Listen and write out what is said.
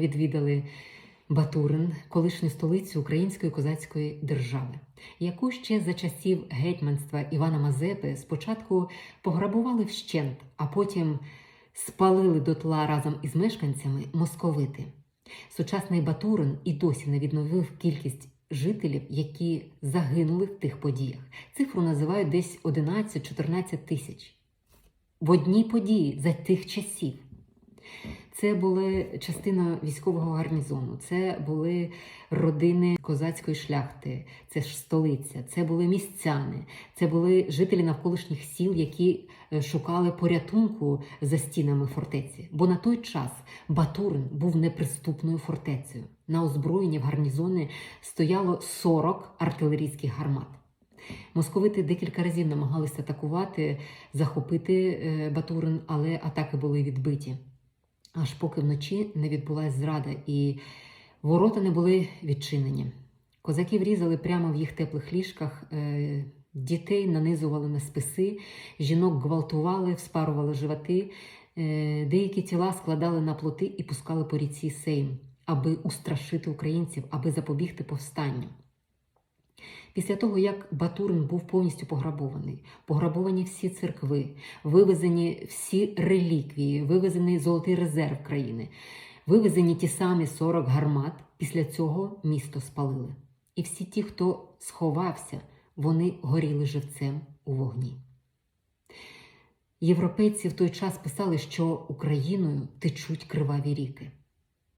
відвідали Батурин, колишню столицю Української козацької держави, яку ще за часів гетьманства Івана Мазепи спочатку пограбували вщент, а потім спалили дотла разом із мешканцями московити. Сучасний Батурин і досі не відновив кількість жителів, які загинули в тих подіях. Цифру називають десь 11-14 тисяч. В одній події за тих часів. Це були частина військового гарнізону, це були родини козацької шляхти, це ж столиця, це були містяни, це були жителі навколишніх сіл, які е, шукали порятунку за стінами фортеці. Бо на той час Батурин був неприступною фортецею. На озброєнні в гарнізони стояло 40 артилерійських гармат. Московити декілька разів намагалися атакувати, захопити е, Батурин, але атаки були відбиті. Аж поки вночі не відбулася зрада, і ворота не були відчинені. Козаків різали прямо в їх теплих ліжках, е, дітей нанизували на списи, жінок гвалтували, вспарували животи, е, деякі тіла складали на плоти і пускали по ріці Сейм, аби устрашити українців, аби запобігти повстанню. Після того, як Батурин був повністю пограбований, пограбовані всі церкви, вивезені всі реліквії, вивезений золотий резерв країни, вивезені ті самі 40 гармат, після цього місто спалили. І всі ті, хто сховався, вони горіли живцем у вогні. Європейці в той час писали, що Україною течуть криваві ріки.